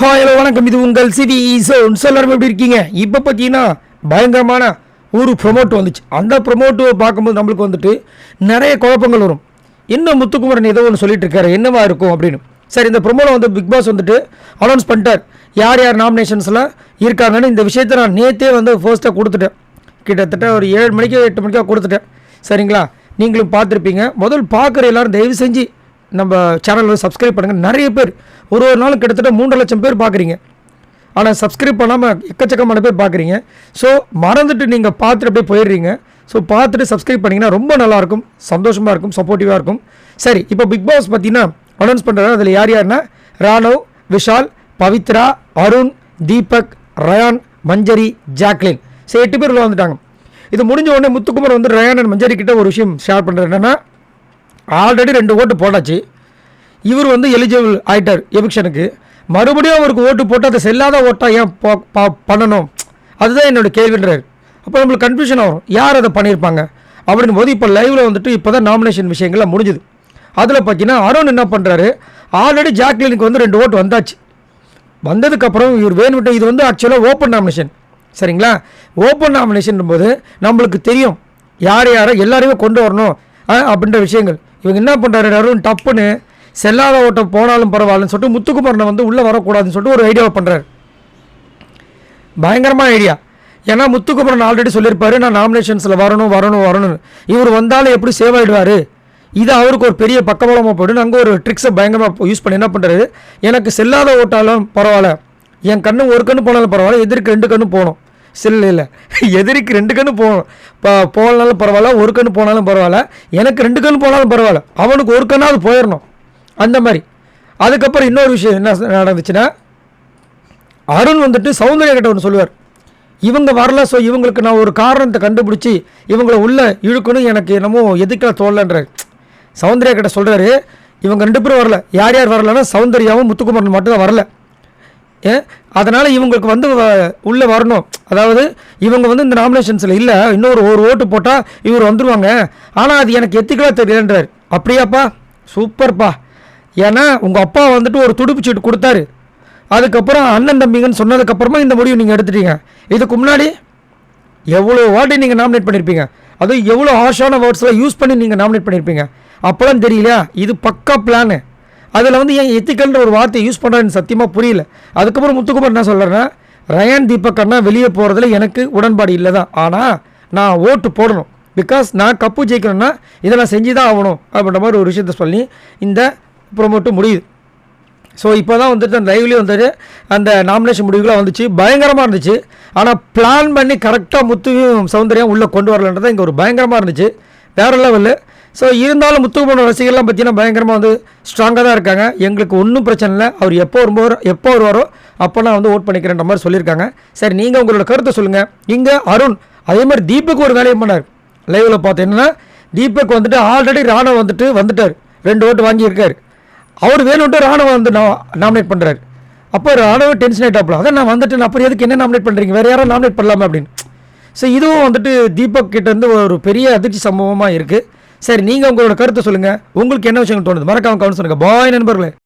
Hi hello வணக்கம். இது உங்கள் சிவி ஈசோன் எல்லாரும் எப்படி இருக்கீங்க? இப்போ பார்த்தீங்கன்னா பயங்கரமான ஒரு ப்ரொமோட் வந்துச்சு. அந்த ப்ரொமோட்டை பார்க்கும்போது நம்மளுக்கு வந்துட்டு நிறைய குழப்பங்கள் வரும். என்ன முத்துக்குமரன் ஏதோ ஒன்று சொல்லிட்டு இருக்காரு. என்னவா இருக்கும் அப்படின்னு. சரி இந்த ப்ரொமோல வந்து பிக் பாஸ் வந்துட்டு அனௌன்ஸ் பண்ணிட்டார். யார் யார் நாமினேஷன்ஸ்லாம் இருக்காங்கன்னு இந்த விஷயத்தை நான் நேற்றே வந்து ஃபர்ஸ்ட்டாக கொடுத்துட்டேன். கிட்டத்தட்ட ஒரு ஏழு மணிக்கோ எட்டு மணிக்காக கொடுத்துட்டேன். சரிங்களா? நீங்களும் பார்த்துருப்பீங்க. முதல் பார்க்குற எல்லாரும் தயவு செஞ்சு நம்ம சேனலில் சப்ஸ்கிரைப் பண்ணுங்கள் நிறைய பேர் ஒரு ஒரு நாளும் கிட்டத்தட்ட மூன்று லட்சம் பேர் பார்க்குறீங்க ஆனால் சப்ஸ்கிரைப் பண்ணாமல் எக்கச்சக்கமான பேர் பார்க்குறீங்க ஸோ மறந்துட்டு நீங்கள் பார்த்துட்டு அப்படியே போயிடுறீங்க. ஸோ பார்த்துட்டு சப்ஸ்கிரைப் பண்ணிங்கன்னா ரொம்ப நல்லாயிருக்கும். சந்தோஷமாக இருக்கும் சப்போர்ட்டிவாக இருக்கும். சரி இப்போ பிக் பாஸ் பார்த்தீங்கன்னா அனௌன்ஸ் பண்ணுறாரு அதில் யார் யாருன்னா ராணவ் விஷால் பவித்ரா அருண் தீபக் ரயான் மஞ்சரி ஜாக்லின். சரி எட்டு பேர் உள்ள வந்துட்டாங்க. இது முடிஞ்ச உடனே முத்துக்குமார் வந்து ரயான் அண்ட் மஞ்சரி கிட்ட ஒரு விஷயம் ஷேர் பண்ணுறது என்னன்னா ஆல்ரெடி ரெண்டு ஓட்டு போட்டாச்சு. இவர் வந்து எலிஜிபிள் ஆகிட்டார் எவிக்ஷனுக்கு மறுபடியும் அவருக்கு ஓட்டு போட்டு அதை செல்லாத ஓட்டாக ஏன் போ- பா- பண்ணணும்? அதுதான் என்னோட கேள்வின்றார். அப்போ நம்மளுக்கு கன்ஃபியூஷன் ஆகும். யார் அதை பண்ணியிருப்பாங்க? அப்படின் போது இப்போ லைவில் வந்துட்டு இப்போ தான் நாமினேஷன் விஷயங்கள்லாம் முடிஞ்சுது. அதில் பார்த்தீங்கன்னா அருண் என்ன பண்ணுறாரு ஆல்ரெடி ஜாக்லினுக்கு வந்து ரெண்டு ஓட்டு வந்தாச்சு. வந்ததுக்கப்புறம் இவர் வேணும்ட்டு இது வந்து ஆக்சுவலாக ஓப்பன் நாமினேஷன் சரிங்களா? ஓப்பன் நாமினேஷன் போது நம்மளுக்கு தெரியும். யார் யாரை எல்லாரையுமே கொண்டு வரணும். அப்படின்ற விஷயங்கள். இவங்க என்ன பண்ணுறாரு அருண் டப்புன்னு செல்லாத ஓட்டம் போனாலும் பரவாயில்லன்னு சொல்லிட்டு முத்துக்குமரனை வந்து உள்ளே வரக்கூடாதுன்னு சொல்லிட்டு ஒரு ஐடியாவை பண்ணுறாரு பயங்கரமான ஐடியா ஏன்னா முத்துக்குமரன் ஆல்ரெடி சொல்லியிருப்பாரு நான் நாமினேஷன்ஸில் வரணும் வரணும் வரணும்னு. இவர் வந்தாலும் எப்படி சேவ் ஆகிடுவார் இது அவருக்கு ஒரு பெரிய பக்கபலமாக போய்டும் அங்கே ஒரு ட்ரிக்ஸை பயங்கரமாக யூஸ் பண்ணி என்ன பண்ணுறாரு எனக்கு செல்லாத ஓட்டாலும் பரவாயில்ல. என் கண்ணு ஒரு கண்ணு போனாலும் பரவாயில்ல எதிர்க்கு ரெண்டு கண்ணு போகணும். இல்லை இல்லை. எதிரிக்கு ரெண்டு கண்ணு போகணும் இப்போ போனாலும் பரவாயில்ல ஒரு கண்ணு போனாலும் பரவாயில்ல. எனக்கு ரெண்டு கண்ணு போனாலும் பரவாயில்ல. அவனுக்கு ஒரு கண்ணாவது போயிடணும் அந்த மாதிரி. அதுக்கப்புறம் இன்னொரு விஷயம் என்ன நடந்துச்சுன்னா அருண் வந்துட்டு சௌந்தர்யா கிட்ட ஒன்று சொல்லுவார். இவங்க வரல ஸோ இவங்களுக்கு நான் ஒரு காரணத்தை கண்டுபிடிச்சி இவங்களை உள்ளே இழுக்கணும் எனக்கு என்னமோ எதுக்கல தோணலன்றார். சௌந்தர்யா கிட்ட சொல்கிறாரு இவங்க ரெண்டு பேரும் வரல. யார் யார் வரலன்னா சௌந்தர்யாவும் முத்துக்குமரன் மட்டும் தான் வரல. அதனால் இவங்களுக்கு வந்து வ- உள்ளே வரணும். அதாவது இவங்க வந்து இந்த நாமினேஷன்ஸில் இல்லை. இன்னொரு ஒரு ஓட்டு போட்டால் இவர் வந்துருவாங்க. ஆனால் அது எனக்கு எத்திக்கலாக தெரியலன்றார். அப்படியாப்பா? சூப்பர்ப்பா. ஏன்னா உங்கள் அப்பா வந்துட்டு ஒரு துடுப்பு சீட்டு கொடுத்தாரு. அதுக்கப்புறம் அண்ணன் தம்பிங்கன்னு சொன்னதுக்கப்புறமா இந்த முடிவு நீங்கள் எடுத்துட்டீங்க. இதுக்கு முன்னாடி எவ்வளோ வாட்டி நீங்கள் நாமினேட் பண்ணியிருப்பீங்க அதுவும் எவ்வளோ ஹார்ஷான வேர்ட்ஸ்லாம் யூஸ் பண்ணி நீங்கள் நாமினேட் பண்ணியிருப்பீங்க அப்போலாம் தெரியலையா? இது பக்கா பிளானு அதில் வந்து ஏன் எத்திக்கல்ன்ற ஒரு வார்த்தையை யூஸ் பண்ணுறதுன்னு சத்தியமாக புரியல. அதுக்கப்புறம் முத்துக்குமார் என்ன சொல்கிறேன்னா ரயான் தீபக் அண்ணா வெளியே போகிறதுல எனக்கு உடன்பாடு இல்லை தான் ஆனால் நான் ஓட்டு போடணும். பிகாஸ் நான் கப்பு ஜெயிக்கணும்னா இதை நான் செஞ்சு தான் ஆகணும். அப்படின்ற மாதிரி ஒரு விஷயத்த சொல்லி இந்த ப்ரொமோட்டு முடியுது. ஸோ இப்போ தான் வந்துட்டு அந்த லைவ்லேயே வந்துட்டு அந்த நாமினேஷன் முடிவுகளாக வந்துச்சு. பயங்கரமாக இருந்துச்சு. ஆனால் பிளான் பண்ணி கரெக்டாக முத்துவையும் சௌந்தர்யம் உள்ளே கொண்டு வரலன்றது இங்கே ஒரு பயங்கரமாக இருந்துச்சு. வேறு லெவலு ஸோ இருந்தாலும் முத்துக்குமரன் ரசிகர்லாம் பார்த்தீங்கன்னா பயங்கரமாக வந்து ஸ்ட்ராங்காக தான் இருக்காங்க. எங்களுக்கு ஒன்றும் பிரச்சனை இல்லை. அவர் எப்போ வரும்போது எப்போ வருவாரோ அப்போ நான் வந்து ஓட் பண்ணிக்கிறேன்ற மாதிரி சொல்லியிருக்காங்க. சரி நீங்கள் உங்களோட கருத்தை சொல்லுங்கள் இங்கே அருண் அதே மாதிரி தீபக் ஒரு வேலையை பண்ணார். லைவில் பார்த்தீங்கன்னா தீபக் வந்துட்டு ஆல்ரெடி ராணுவ வந்துட்டு வந்துட்டார். ரெண்டு ஓட்டு வாங்கியிருக்கார். அவர் வேணும்ட்டு ராணுவ வந்து நாமினேட் பண்ணுறாரு அப்போ ராணுவ டென்ஷன் ஆகிட்டாப்புல அதான் நான் வந்துட்டு நான் அப்புறம் எதுக்கு என்ன நாமினேட் பண்ணுறீங்க வேறு யாரும் நாமினேட் பண்ணலாமா அப்படின்னு. ஸோ இதுவும் வந்துட்டு தீபக் கிட்டேருந்து ஒரு பெரிய அதிர்ச்சி சம்பவமாக இருக்குது சரி நீங்கள் உங்களோட கருத்தை சொல்லுங்கள் உங்களுக்கு என்ன விஷயங்கள் தோணுது? மறக்காம கவனம் சொல்லுங்கள் பாய் நண்பர்களே.